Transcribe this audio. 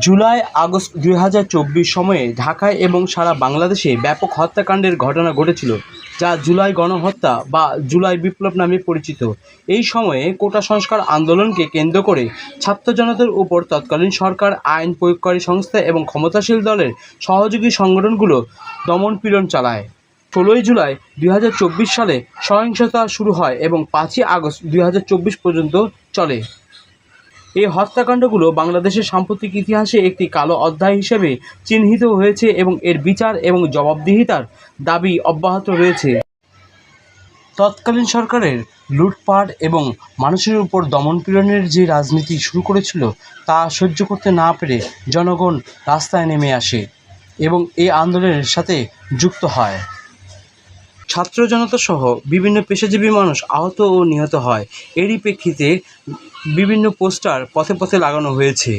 July August দুই হাজার চব্বিশ সময়ে ঢাকায় এবং সারা বাংলাদেশে ব্যাপক হত্যাকাণ্ডের ঘটনা ঘটেছিল, যা জুলাই গণহত্যা বা জুলাই বিপ্লব নামে পরিচিত। এই সময়ে কোটা সংস্কার আন্দোলনকে কেন্দ্র করে ছাত্র জনতার উপর তৎকালীন সরকার, আইন প্রয়োগকারী সংস্থা এবং ক্ষমতাশীল দলের সহযোগী সংগঠনগুলো দমনপীড়ন চালায়। ষোলোই জুলাই দুই হাজার চব্বিশ সালে সহিংসতা শুরু হয় এবং পাঁচই আগস্ট দুই হাজার চব্বিশ পর্যন্ত চলে। এই হত্যাকাণ্ডগুলো বাংলাদেশের সাম্প্রতিক ইতিহাসে একটি কালো অধ্যায় হিসেবে চিহ্নিত হয়েছে এবং এর বিচার এবং জবাবদিহিতার দাবি অব্যাহত রয়েছে। তৎকালীন সরকারের লুটপাট এবং মানুষের উপর দমনপীড়নের যে রাজনীতি শুরু করেছিল, তা সহ্য করতে না পেরে জনগণ রাস্তায় নেমে আসে এবং এই আন্দোলনের সাথে যুক্ত হয়। ছাত্র জনতা সহ বিভিন্ন পেশাজীবী মানুষ আহত ও নিহত হয়। এরই প্রেক্ষিতে বিভিন্ন পোস্টার পথে পথে লাগানো হয়েছে।